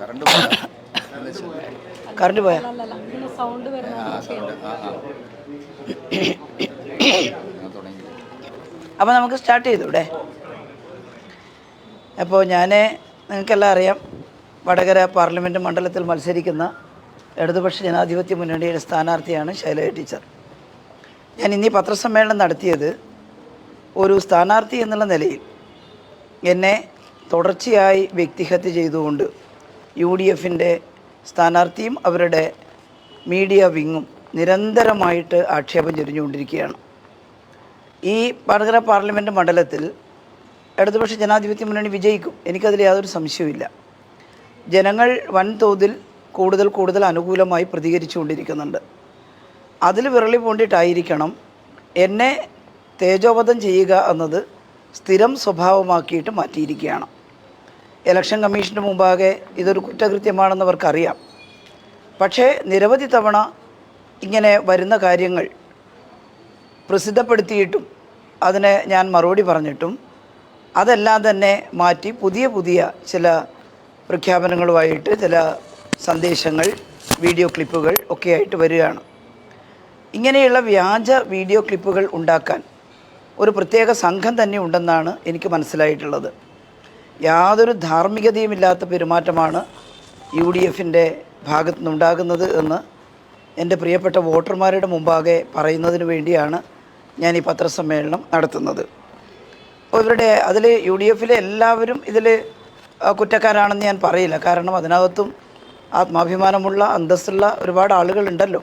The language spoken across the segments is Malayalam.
കറണ്ട് പോയാ? കറണ്ട് പോയാ? സൗണ്ട് അപ്പോൾ നമുക്ക് സ്റ്റാർട്ട് ചെയ്തൂടെ അപ്പോൾ ഞാൻ നിങ്ങൾക്കെല്ലാം അറിയാം വടകര പാർലമെന്റ് മണ്ഡലത്തിൽ മത്സരിക്കുന്ന ഇടതുപക്ഷ ജനാധിപത്യ മുന്നണിയുടെ സ്ഥാനാർത്ഥിയാണ് ശൈലജ ടീച്ചർ. ഞാൻ ഇന്നീ പത്രസമ്മേളനം നടത്തിയത് ഒരു സ്ഥാനാർത്ഥി എന്നുള്ള നിലയിൽ എന്നെ തുടർച്ചയായി വ്യക്തിഹത്യ ചെയ്തുകൊണ്ട് യു ഡി എഫിന്റെ സ്ഥാനാർത്ഥിയും അവരുടെ മീഡിയ വിങ്ങും നിരന്തരമായിട്ട് ആക്ഷേപം ചൊരിഞ്ഞുകൊണ്ടിരിക്കുകയാണ്. ഈ വടകര പാർലമെന്റ് മണ്ഡലത്തിൽ ഇടതുപക്ഷ ജനാധിപത്യ മുന്നണി വിജയിക്കും. എനിക്കതിൽ യാതൊരു സംശയവുമില്ല. ജനങ്ങൾ വൻതോതിൽ കൂടുതൽ കൂടുതൽ അനുകൂലമായി പ്രതികരിച്ചുകൊണ്ടിരിക്കുന്നുണ്ട്. അതിൽ വിരളി പൂണ്ടിട്ടായിരിക്കണം എന്നെ തേജോവധം ചെയ്യുക എന്നത് സ്ഥിരം സ്വഭാവമാക്കിയിട്ട് മാറ്റിയിരിക്കുകയാണ്. ഇലക്ഷൻ കമ്മീഷന് മുമ്പാകെ ഇതൊരു കുറ്റകൃത്യമാണെന്ന് അവർക്കറിയാം പക്ഷേ നിരവധി തവണ ഇങ്ങനെ വരുന്ന കാര്യങ്ങൾ പ്രസിദ്ധപ്പെടുത്തിയിട്ടും അതിന് ഞാൻ മറുപടി പറഞ്ഞിട്ടും അതെല്ലാം തന്നെ മാറ്റി പുതിയ പുതിയ ചില പ്രഖ്യാപനങ്ങളുമായിട്ട് ചില സന്ദേശങ്ങൾ വീഡിയോ ക്ലിപ്പുകൾ ഒക്കെ ആയിട്ട് വരികയാണ്. ഇങ്ങനെയുള്ള വ്യാജ വീഡിയോ ക്ലിപ്പുകൾ ഉണ്ടാക്കാൻ ഒരു പ്രത്യേക സംഘം തന്നെ ഉണ്ടെന്നാണ് എനിക്ക് മനസ്സിലായിട്ടുള്ളത്. യാതൊരു ധാർമ്മികതയുമില്ലാത്ത പെരുമാറ്റമാണ് യു ഡി എഫിന്റെ ഭാഗത്തു നിന്നുണ്ടാകുന്നത് എന്ന് എന്റെ പ്രിയപ്പെട്ട വോട്ടർമാരുടെ മുമ്പാകെ പറയുന്നതിന് വേണ്ടിയാണ് ഞാൻ ഈ പത്രസമ്മേളനം നടത്തുന്നത്. അപ്പോൾ ഇവരുടെ അതിൽ യു ഡി എഫിലെ എല്ലാവരും ഇതിൽ കുറ്റക്കാരാണെന്ന് ഞാൻ പറയില്ല. കാരണം അതിനകത്തും ആത്മാഭിമാനമുള്ള അന്തസ്സുള്ള ഒരുപാട് ആളുകളുണ്ടല്ലോ.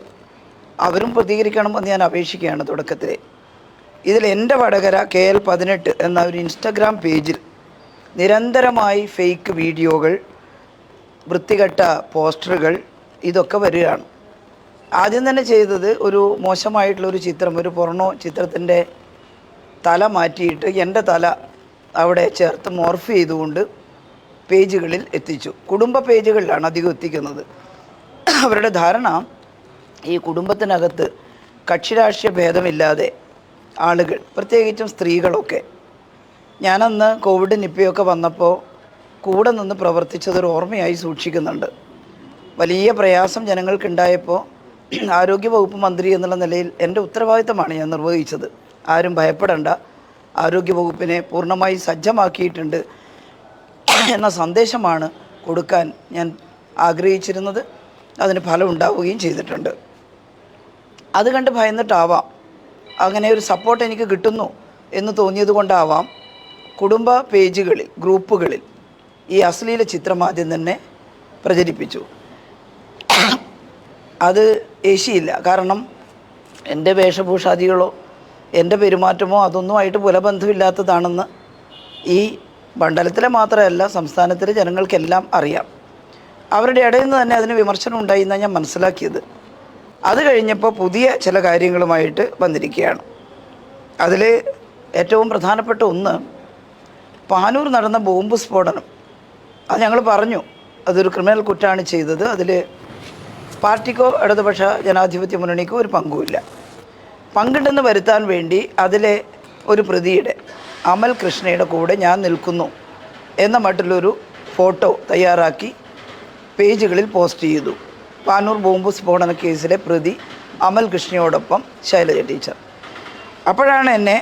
അവരും പ്രതികരിക്കണമെന്ന് ഞാൻ അപേക്ഷിക്കുകയാണ് തുടക്കത്തിൽ ഇതിൽ എന്റെ വടകര കെ എൽ പതിനെട്ട് എന്ന ഒരു ഇൻസ്റ്റഗ്രാം പേജിൽ നിരന്തരമായി ഫേക്ക് വീഡിയോകൾ വൃത്തികെട്ട പോസ്റ്ററുകൾ ഇതൊക്കെ വരികയാണ്. ആദ്യം തന്നെ ചെയ്തത് ഒരു മോശമായിട്ടുള്ളൊരു ചിത്രം ഒരു പൊറണോ ചിത്രത്തിന്റെ തല മാറ്റിയിട്ട് എന്റെ തല അവിടെ ചേർത്ത് മോർഫ് ചെയ്തുകൊണ്ട് പേജുകളിൽ എത്തിച്ചു. കുടുംബ പേജുകളിലാണ് അധികം എത്തിക്കുന്നത്. അവരുടെ ധാരണ ഈ കുടുംബത്തിനകത്ത് കക്ഷിരാഷ്ട്രീയ ഭേദമില്ലാതെ ആളുകൾ പ്രത്യേകിച്ചും സ്ത്രീകളൊക്കെ ഞാനന്ന് കോവിഡ് നിപ്പയൊക്കെ വന്നപ്പോൾ കൂടെ നിന്ന് പ്രവർത്തിച്ചതൊരു ഓർമ്മയായി സൂക്ഷിക്കുന്നുണ്ട്. വലിയ പ്രയാസം ജനങ്ങൾക്കുണ്ടായപ്പോൾ ആരോഗ്യവകുപ്പ് മന്ത്രി എന്നുള്ള നിലയിൽ എന്റെ ഉത്തരവാദിത്തമാണ് ഞാൻ നിർവഹിച്ചത്. ആരും ഭയപ്പെടേണ്ട. ആരോഗ്യവകുപ്പിനെ പൂർണമായി സജ്ജമാക്കിയിട്ടുണ്ട് എന്ന സന്ദേശമാണ് കൊടുക്കാൻ ഞാൻ ആഗ്രഹിച്ചിരുന്നത്. അതിന് ഫലം ഉണ്ടാവുകയും ചെയ്തിട്ടുണ്ട്. അത് കണ്ട് ഭയന്നിട്ടാവാം. അങ്ങനെ ഒരു സപ്പോർട്ട് എനിക്ക് കിട്ടുന്നു എന്ന് തോന്നിയത് കൊണ്ടാവാം. കുടുംബ പേജുകളിൽ ഗ്രൂപ്പുകളിൽ ഈ അശ്ലീല ചിത്രം ആദ്യം തന്നെ പ്രചരിപ്പിച്ചു. അത് ഏശിയില്ല. കാരണം എന്റെ വേഷഭൂഷാദികളോ എന്റെ പെരുമാറ്റമോ അതൊന്നുമായിട്ട് പുലബന്ധമില്ലാത്തതാണെന്ന് ഈ മണ്ഡലത്തിലെ മാത്രമല്ല സംസ്ഥാനത്തിലെ ജനങ്ങൾക്കെല്ലാം അറിയാം. അവരുടെ ഇടയിൽ നിന്ന് തന്നെ അതിന് വിമർശനം ഉണ്ടായി എന്നാണ് ഞാൻ മനസ്സിലാക്കിയത്. അത് കഴിഞ്ഞപ്പോൾ പുതിയ ചില കാര്യങ്ങളുമായിട്ട് വന്നിരിക്കുകയാണ്. അതിൽ ഏറ്റവും പ്രധാനപ്പെട്ട ഒന്ന് പാനൂർ നടന്ന ബോംബ് സ്ഫോടനം. അത് ഞങ്ങൾ പറഞ്ഞു. അതൊരു ക്രിമിനൽ കുറ്റമാണ് ചെയ്തത്. അതിൽ പാർട്ടിക്കോ ഇടതുപക്ഷ ജനാധിപത്യ മുന്നണിക്കോ ഒരു പങ്കുമില്ല. പങ്കുണ്ടെന്ന് വരുത്താൻ വേണ്ടി അതിലെ ഒരു പ്രതിയുടെ അമൽ കൃഷ്ണയുടെ കൂടെ ഞാൻ നിൽക്കുന്നു എന്ന മട്ടിലൊരു ഫോട്ടോ തയ്യാറാക്കി പേജുകളിൽ പോസ്റ്റ് ചെയ്തു. പാനൂർ ബോംബ് സ്ഫോടന കേസിലെ പ്രതി അമൽ കൃഷ്ണയോടൊപ്പം ശൈലജ ടീച്ചർ. അപ്പോഴാണ് എന്നെ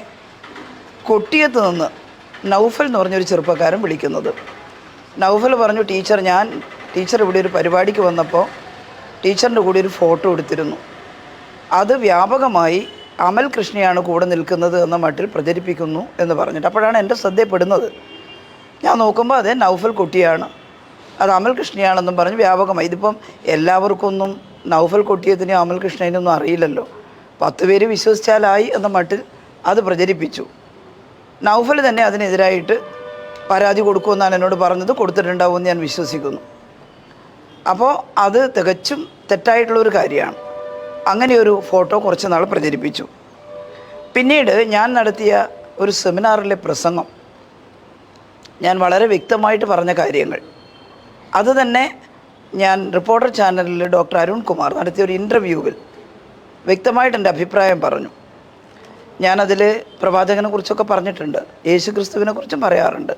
കൊട്ടിയത്ത് നിന്ന് നൗഫൽ എന്ന് പറഞ്ഞൊരു ചെറുപ്പക്കാരൻ വിളിക്കുന്നത്. നൗഫൽ പറഞ്ഞു ടീച്ചർ ഞാൻ ടീച്ചർ ഇവിടെ ഒരു പരിപാടിക്ക് വന്നപ്പോൾ ടീച്ചറിന്റെ കൂടെ ഒരു ഫോട്ടോ എടുത്തിരുന്നു. അത് വ്യാപകമായി അമൽ കൃഷ്ണയാണ് കൂടെ നിൽക്കുന്നത് എന്ന മട്ടിൽ പ്രചരിപ്പിക്കുന്നു എന്ന് പറഞ്ഞിട്ട് അപ്പോഴാണ് എന്റെ ശ്രദ്ധയപ്പെടുന്നത്. ഞാൻ നോക്കുമ്പോൾ അതെ നൗഫൽ കുട്ടിയാണ്. അത് അമൽ കൃഷ്ണയാണെന്നും പറഞ്ഞ് വ്യാപകമായി. ഇതിപ്പം എല്ലാവർക്കൊന്നും നൗഫൽ കൊട്ടിയതിനും അമൽ കൃഷ്ണനും അറിയില്ലല്ലോ. പത്ത് പേര് വിശ്വസിച്ചാലായി എന്ന മട്ടിൽ അത് പ്രചരിപ്പിച്ചു. നൗഫൽ തന്നെ അതിനെതിരായിട്ട് പരാതി കൊടുക്കുമെന്നാണ് എന്നോട് പറഞ്ഞത്. കൊടുത്തിട്ടുണ്ടാവുമെന്ന് ഞാൻ വിശ്വസിക്കുന്നു. അപ്പോൾ അത് തികച്ചും തെറ്റായിട്ടുള്ളൊരു കാര്യമാണ്. അങ്ങനെ ഒരു ഫോട്ടോ കുറച്ച് നാൾ പ്രചരിപ്പിച്ചു. പിന്നീട് ഞാൻ നടത്തിയ ഒരു സെമിനാറിലെ പ്രസംഗം ഞാൻ വളരെ വ്യക്തമായിട്ട് പറഞ്ഞ കാര്യങ്ങൾ. അത് തന്നെ ഞാൻ റിപ്പോർട്ടർ ചാനലിൽ ഡോക്ടർ അരുൺ കുമാർ നടത്തിയ ഒരു ഇന്റർവ്യൂവിൽ വ്യക്തമായിട്ട് എന്റെ അഭിപ്രായം പറഞ്ഞു. ഞാനതിൽ പ്രവാചകനെ കുറിച്ചൊക്കെ പറഞ്ഞിട്ടുണ്ട്. യേശു ക്രിസ്തുവിനെ കുറിച്ചും പറയാറുണ്ട്.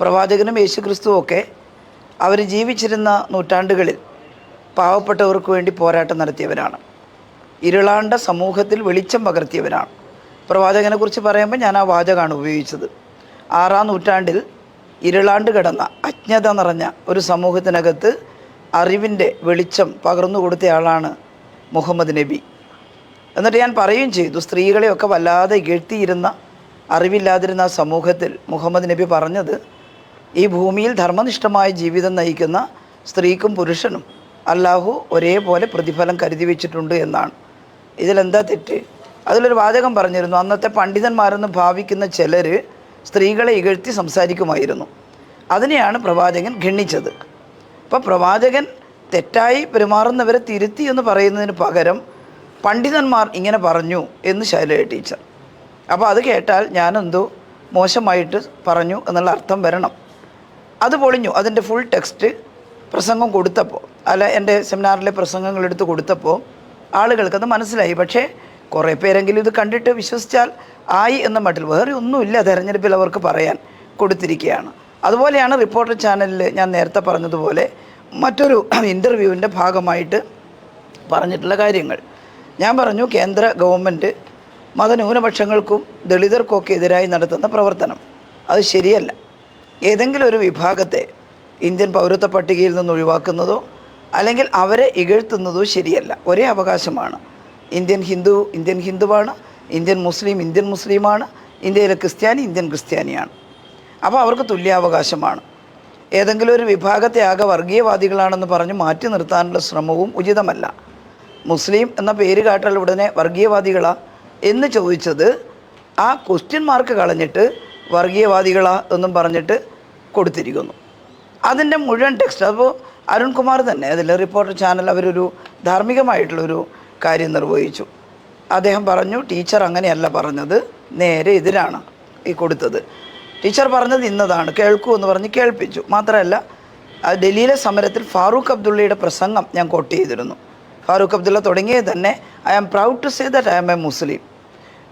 പ്രവാചകനും യേശു ക്രിസ്തുവും ഒക്കെ അവർ ജീവിച്ചിരുന്ന നൂറ്റാണ്ടുകളിൽ പാവപ്പെട്ടവർക്ക് വേണ്ടി പോരാട്ടം നടത്തിയവരാണ്. ഇരുളാണ്ട സമൂഹത്തിൽ വെളിച്ചം പകർത്തിയവരാണ്. പ്രവാചകനെക്കുറിച്ച് പറയുമ്പോൾ ഞാൻ ആ വാചകമാണ് ഉപയോഗിച്ചത്. ആറാം നൂറ്റാണ്ടിൽ ഇരുളാണ്ട് കിടന്ന അജ്ഞത നിറഞ്ഞ ഒരു സമൂഹത്തിനകത്ത് അറിവിന്റെ വെളിച്ചം പകർന്നു കൊടുത്തയാളാണ് മുഹമ്മദ് നബി. എന്നിട്ട് ഞാൻ പറയുകയും ചെയ്തു സ്ത്രീകളെയൊക്കെ വല്ലാതെ ഇകഴ്ത്തിയിരുന്ന അറിവില്ലാതിരുന്ന ആ സമൂഹത്തിൽ മുഹമ്മദ് നബി പറഞ്ഞത് ഈ ഭൂമിയിൽ ധർമ്മനിഷ്ഠമായ ജീവിതം നയിക്കുന്ന സ്ത്രീക്കും പുരുഷനും അല്ലാഹു ഒരേപോലെ പ്രതിഫലം കരുതി വെച്ചിട്ടുണ്ട് എന്നാണ്. ഇതിലെന്താ തെറ്റ്? അതിലൊരു വാചകം പറഞ്ഞിരുന്നു അന്നത്തെ പണ്ഡിതന്മാരെന്ന് ഭാവിക്കുന്ന ചിലർ സ്ത്രീകളെ ഇകഴ്ത്തി സംസാരിക്കുമായിരുന്നു. അതിനെയാണ് പ്രവാചകൻ ഖണ്ണിച്ചത് അപ്പോൾ പ്രവാചകൻ തെറ്റായി പെരുമാറുന്നവരെ തിരുത്തി എന്ന് പറയുന്നതിന് പകരം പണ്ഡിതന്മാർ ഇങ്ങനെ പറഞ്ഞു എന്ന് ശൈലജ ടീച്ചർ. അപ്പോൾ അത് കേട്ടാൽ ഞാനെന്തോ മോശമായിട്ട് പറഞ്ഞു എന്നുള്ള അർത്ഥം വരണം. അത് പൊളിഞ്ഞു. അതിന്റെ ഫുൾ ടെക്സ്റ്റ് പ്രസംഗം കൊടുത്തപ്പോൾ അല്ല എന്റെ സെമിനാറിലെ പ്രസംഗങ്ങൾ എടുത്ത് കൊടുത്തപ്പോൾ ആളുകൾക്കത് മനസ്സിലായി. പക്ഷേ കുറേ പേരെങ്കിലും ഇത് കണ്ടിട്ട് വിശ്വസിച്ചാൽ ആയി എന്ന മട്ടിൽ വേറെ ഒന്നുമില്ല തെരഞ്ഞെടുപ്പിൽ അവർക്ക് പറയാൻ കൊടുത്തിരിക്കുകയാണ്. അതുപോലെയാണ് റിപ്പോർട്ടർ ചാനലിൽ ഞാൻ നേരത്തെ പറഞ്ഞതുപോലെ മറ്റൊരു ഇന്റർവ്യൂവിന്റെ ഭാഗമായിട്ട് പറഞ്ഞിട്ടുള്ള കാര്യങ്ങൾ. ഞാൻ പറഞ്ഞു കേന്ദ്ര ഗവൺമെന്റ് മതന്യൂനപക്ഷങ്ങൾക്കും ദളിതർക്കൊക്കെ എതിരായി നടത്തുന്ന പ്രവർത്തനം. അത് ശരിയല്ല. ഏതെങ്കിലും ഒരു വിഭാഗത്തെ ഇന്ത്യൻ പൗരത്വ പട്ടികയിൽ നിന്ന് ഒഴിവാക്കുന്നതോ അല്ലെങ്കിൽ അവരെ ഇകഴ്ത്തുന്നതോ ശരിയല്ല. ഒരേ അവകാശമാണ്. ഇന്ത്യൻ ഹിന്ദു ഇന്ത്യൻ ഹിന്ദുവാണ് ഇന്ത്യൻ മുസ്ലിം ഇന്ത്യൻ മുസ്ലിമാണ് ഇന്ത്യയിലെ ക്രിസ്ത്യാനി ഇന്ത്യൻ ക്രിസ്ത്യാനിയാണ്. അപ്പോൾ അവർക്ക് തുല്യാവകാശമാണ്. ഏതെങ്കിലും ഒരു വിഭാഗത്തെ ആകെ വർഗീയവാദികളാണെന്ന് പറഞ്ഞ് മാറ്റി നിർത്താനുള്ള ശ്രമവും ഉചിതമല്ല. മുസ്ലിം എന്ന പേര് കാട്ടാൽ ഉടനെ വർഗീയവാദികളാ എന്ന് ചോദിച്ചത് ആ ക്വസ്റ്റ്യൻ മാർക്ക് കളഞ്ഞിട്ട് വർഗീയവാദികളാ എന്നും പറഞ്ഞിട്ട് കൊടുത്തിരിക്കുന്നു. അതിന്റെ മുഴുവൻ ടെക്സ്റ്റ് അപ്പോൾ അരുൺകുമാർ തന്നെ അതിൽ റിപ്പോർട്ടർ ചാനൽ അവരൊരു ധാർമ്മികമായിട്ടുള്ളൊരു കാര്യം നിർവഹിച്ചു. അദ്ദേഹം പറഞ്ഞു ടീച്ചർ അങ്ങനെയല്ല പറഞ്ഞത് നേരെ എതിരാണ് ഈ കൊടുത്തത്. ടീച്ചർ പറഞ്ഞത് ഇന്നതാണ് കേൾക്കൂ എന്ന് പറഞ്ഞ് കേൾപ്പിച്ചു. മാത്രമല്ല ഡൽഹിയിലെ സമരത്തിൽ ഫാറൂഖ് അബ്ദുള്ളയുടെ പ്രസംഗം ഞാൻ കോട്ട് ചെയ്തിരുന്നു. ഫാറൂഖ് അബ്ദുള്ള തുടങ്ങിയത് തന്നെ I am proud to say that I am a Muslim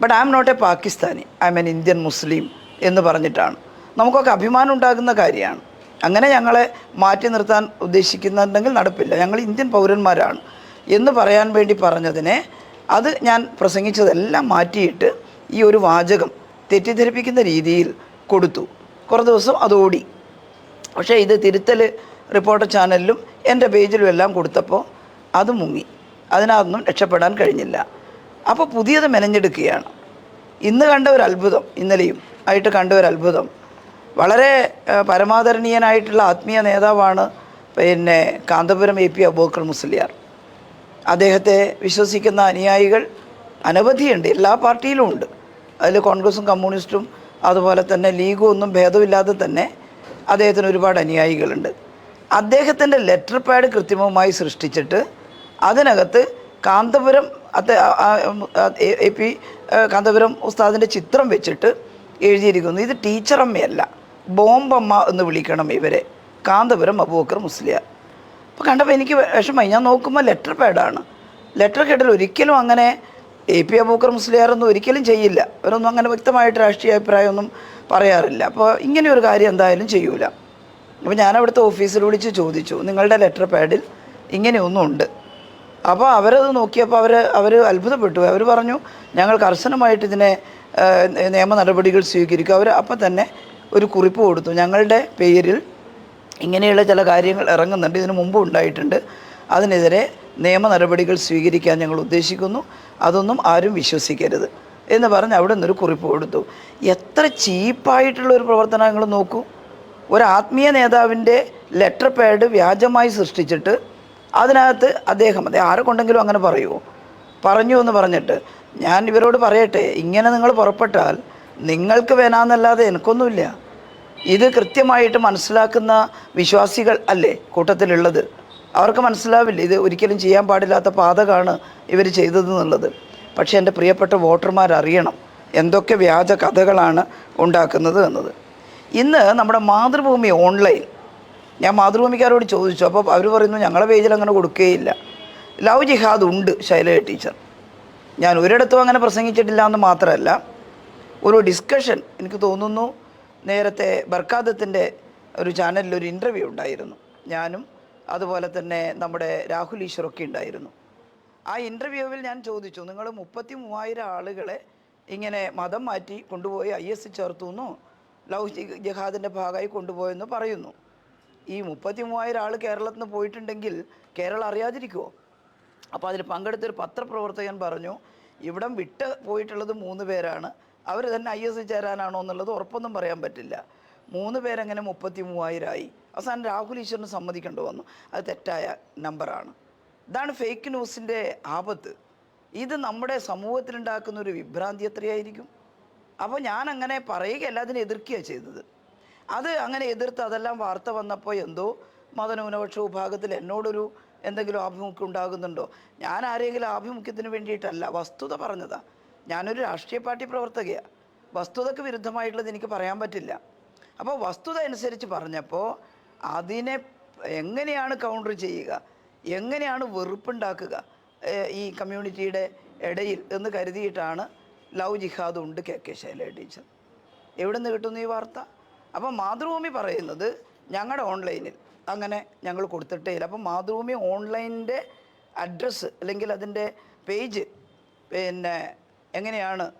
but I am not a Pakistani I am an Indian Muslim എന്ന് പറഞ്ഞിട്ടാണ്. നമുക്കൊക്കെ അഭിമാനം ഉണ്ടാകുന്ന കാര്യമാണ്. അങ്ങനെ ഞങ്ങളെ മാറ്റി നിർത്താൻ ഉദ്ദേശിക്കുന്നുണ്ടെങ്കിൽ നടപ്പില്ല. ഞങ്ങൾ ഇന്ത്യൻ പൗരന്മാരാണ് എന്ന് പറയാൻ വേണ്ടി പറഞ്ഞതിനെ അത് ഞാൻ പ്രസംഗിച്ചതെല്ലാം മാറ്റിയിട്ട് ഈ ഒരു വാചകം തെറ്റിദ്ധരിപ്പിക്കുന്ന രീതിയിൽ കൊടുത്തു. കുറേ ദിവസം അതോടി. പക്ഷേ ഇത് തിരുത്തൽ റിപ്പോർട്ടർ ചാനലിലും എന്റെ പേജിലും എല്ലാം കൊടുത്തപ്പോൾ അത് മുങ്ങി. അതിനകത്തൊന്നും രക്ഷപ്പെടാൻ കഴിഞ്ഞില്ല. അപ്പോൾ പുതിയത് മെനഞ്ഞെടുക്കുകയാണ്. ഇന്ന് കണ്ട ഒരു അത്ഭുതം ഇന്നലെയും ആയിട്ട് കണ്ട ഒരു അത്ഭുതം. വളരെ പരമാദരണീയനായിട്ടുള്ള ആത്മീയ നേതാവാണ് പിന്നെ കാന്തപുരം എ പി അബൂക്കർ മുസ്ലിയാർ. അദ്ദേഹത്തെ വിശ്വസിക്കുന്ന അനുയായികൾ അനവധിയുണ്ട് എല്ലാ പാർട്ടിയിലും ഉണ്ട്. അതിൽ കോൺഗ്രസും കമ്മ്യൂണിസ്റ്റും അതുപോലെ തന്നെ ലീഗും ഒന്നും ഭേദമില്ലാതെ തന്നെ അദ്ദേഹത്തിന് ഒരുപാട് അനുയായികളുണ്ട്. അദ്ദേഹത്തിന്റെ ലെറ്റർ പാഡ് കൃത്രിമമായി സൃഷ്ടിച്ചിട്ട് അതിനകത്ത് കാന്തപുരം അത് എ പി കാന്തപുരം ഉസ്താദിന്റെ ചിത്രം വെച്ചിട്ട് എഴുതിയിരിക്കുന്നു. ഇത് ടീച്ചറമ്മയല്ല ബോംബമ്മ എന്ന് വിളിക്കണം ഇവരെ. കാന്തപുരം അബൂബക്കർ മുസ്ലിയാർ. അപ്പോൾ കണ്ടപ്പോൾ എനിക്ക് വിഷമമായി. ഞാൻ നോക്കുമ്പോൾ ലെറ്റർ പാഡാണ്. ലെറ്റർ ഹെഡിൽ ഒരിക്കലും അങ്ങനെ എ പി അബൂക്കർ മുസ്ലിയാറൊന്നും ഒരിക്കലും ചെയ്യില്ല. അവരൊന്നും അങ്ങനെ വ്യക്തമായിട്ട് രാഷ്ട്രീയ അഭിപ്രായമൊന്നും പറയാറില്ല. അപ്പോൾ ഇങ്ങനെ ഒരു കാര്യം എന്തായാലും ചെയ്യൂല. അപ്പോൾ ഞാൻ അവിടുത്തെ ഓഫീസിൽ വിളിച്ച് ചോദിച്ചു നിങ്ങളുടെ ലെറ്റർ പാഡിൽ ഇങ്ങനെയൊന്നും ഉണ്ട് അപ്പോൾ അവരത് നോക്കിയപ്പോൾ അവർ അവർ അത്ഭുതപ്പെട്ടു. അവർ പറഞ്ഞു ഞങ്ങൾ കർശനമായിട്ട് ഇതിനെ നിയമ നടപടികൾ സ്വീകരിക്കും. അവർ അപ്പം തന്നെ ഒരു കുറിപ്പ് കൊടുത്തു. ഞങ്ങളുടെ പേരിൽ ഇങ്ങനെയുള്ള ചില കാര്യങ്ങൾ ഇറങ്ങുന്നുണ്ട്. ഇതിനു മുമ്പ് ഉണ്ടായിട്ടുണ്ട്. അതിനെതിരെ നിയമ നടപടികൾ സ്വീകരിക്കാൻ ഞങ്ങൾ ഉദ്ദേശിക്കുന്നു. അതൊന്നും ആരും വിശ്വസിക്കരുത് എന്ന് പറഞ്ഞ് അവിടെ നിന്നൊരു കുറിപ്പ് കൊടുത്തു. എത്ര ചീപ്പായിട്ടുള്ള ഒരു പ്രവർത്തനങ്ങൾ നോക്കൂ. ഒരു ആത്മീയ നേതാവിന്റെ ലെറ്റർ പാഡ് വ്യാജമായി സൃഷ്ടിച്ചിട്ട് അതിനകത്ത് അദ്ദേഹം അതെ ആരെ കൊണ്ടെങ്കിലും അങ്ങനെ പറയുമോ പറഞ്ഞു എന്ന് പറഞ്ഞിട്ട് ഞാൻ ഇവരോട് പറയട്ടെ ഇങ്ങനെ നിങ്ങൾ പുറപ്പെട്ടാൽ നിങ്ങൾക്ക് വേണമെന്നല്ലാതെ എനിക്കൊന്നുമില്ല. ഇത് കൃത്യമായിട്ട് മനസ്സിലാക്കുന്ന വിശ്വാസികൾ അല്ലേ കൂട്ടത്തിലുള്ളത്? അവർക്ക് മനസ്സിലാവില്ല ഇത് ഒരിക്കലും ചെയ്യാൻ പാടില്ലാത്ത പാതകമാണ് ഇവർ ചെയ്തതെന്നുള്ളത്. പക്ഷേ എന്റെ പ്രിയപ്പെട്ട വോട്ടർമാർ അറിയണം എന്തൊക്കെ വ്യാജ കഥകളാണ് ഉണ്ടാക്കുന്നത് എന്നത്. ഇന്ന് നമ്മുടെ മാതൃഭൂമി ഓൺലൈൻ ഞാൻ മാതൃഭൂമിക്കാരോട് ചോദിച്ചു അപ്പോൾ അവർ പറയുന്നു ഞങ്ങളുടെ പേജിൽ അങ്ങനെ കൊടുക്കുകയില്ല ലവ് ജിഹാദ് ഉണ്ട് ശൈല ടീച്ചർ. ഞാൻ ഒരിടത്തും അങ്ങനെ പ്രസംഗിച്ചിട്ടില്ല എന്ന് മാത്രമല്ല ഒരു ഡിസ്കഷൻ എനിക്ക് തോന്നുന്നു നേരത്തെ ബർക്കാദത്തിന്റെ ഒരു ചാനലിൽ ഒരു ഇന്റർവ്യൂ ഉണ്ടായിരുന്നു. ഞാനും അതുപോലെ തന്നെ നമ്മുടെ രാഹുൽ ഈശ്വറൊക്കെ ഉണ്ടായിരുന്നു. ആ ഇന്റർവ്യൂവിൽ ഞാൻ ചോദിച്ചു നിങ്ങൾ മുപ്പത്തി മൂവായിരം ആളുകളെ ഇങ്ങനെ മതം മാറ്റി കൊണ്ടുപോയി ഐ എസ് ചേർത്തു എന്നോ ലവ് ജിഹാദിന്റെ ഭാഗമായി കൊണ്ടുപോയെന്ന് പറയുന്നു. ഈ മുപ്പത്തി മൂവായിരം ആൾ കേരളത്തിൽ നിന്ന് പോയിട്ടുണ്ടെങ്കിൽ കേരളം അറിയാതിരിക്കുമോ അപ്പോൾ അതിൽ പങ്കെടുത്തൊരു പത്രപ്രവർത്തകൻ പറഞ്ഞു ഇവിടം വിട്ട് പോയിട്ടുള്ളത് മൂന്ന് പേരാണ്. അവർ തന്നെ ഐ എസ് ചേരാനാണോ എന്നുള്ളത് ഉറപ്പൊന്നും പറയാൻ പറ്റില്ല. മൂന്ന് പേരെങ്ങനെ മുപ്പത്തി മൂവായിരമായി അവസാനം രാഹുൽ ഈശ്വറിന് സമ്മതിക്കേണ്ടി വന്നു. അത് തെറ്റായ നമ്പറാണ്. ഇതാണ് ഫേക്ക് ന്യൂസിന്റെ ആപത്ത്. ഇത് നമ്മുടെ സമൂഹത്തിലുണ്ടാക്കുന്ന ഒരു വിഭ്രാന്തി എത്രയായിരിക്കും? അപ്പോൾ ഞാൻ അങ്ങനെ പറയുകയല്ല അതിനെ എതിർക്കുകയാണ് ചെയ്തത്. അത് അങ്ങനെ എതിർത്ത് അതെല്ലാം വാർത്ത വന്നപ്പോൾ എന്തോ മതന്യൂനപക്ഷ വിഭാഗത്തിൽ എന്നോടൊരു എന്തെങ്കിലും ആഭിമുഖ്യം ഉണ്ടാകുന്നുണ്ടോ? ഞാൻ ആരെങ്കിലും ആഭിമുഖ്യത്തിന് വേണ്ടിയിട്ടല്ല വസ്തുത പറഞ്ഞതാ. ഞാനൊരു രാഷ്ട്രീയ പാർട്ടി പ്രവർത്തകയാണ് വസ്തുതക്ക് വിരുദ്ധമായിട്ടുള്ളത് എനിക്ക് പറയാൻ പറ്റില്ല. അപ്പോൾ വസ്തുത അനുസരിച്ച് പറഞ്ഞപ്പോൾ അതിനെ എങ്ങനെയാണ് കൗണ്ടർ ചെയ്യുക? എങ്ങനെയാണ് വെറുപ്പുണ്ടാക്കുക? ഈ കമ്മ്യൂണിറ്റിയുടെ ഇടയിൽ എന്ന് കരുതിയിട്ടാണ് ലവ് ജിഹാദ് ഉണ്ട് കെ കെ ശൈല ടീച്ചർ. എവിടെ നിന്ന് കിട്ടുന്നു ഈ വാർത്ത? അപ്പോൾ മാതൃഭൂമി പറയുന്നത് ഞങ്ങളുടെ ഓൺലൈനിൽ. അങ്ങനെ ഞങ്ങൾ കൊടുത്തിട്ടേ ഇല്ല. അപ്പം മാതൃഭൂമി ഓൺലൈനിന്റെ അഡ്രസ്സ് അല്ലെങ്കിൽ അതിന്റെ പേജ് പിന്നെ എങ്ങനെയാണ്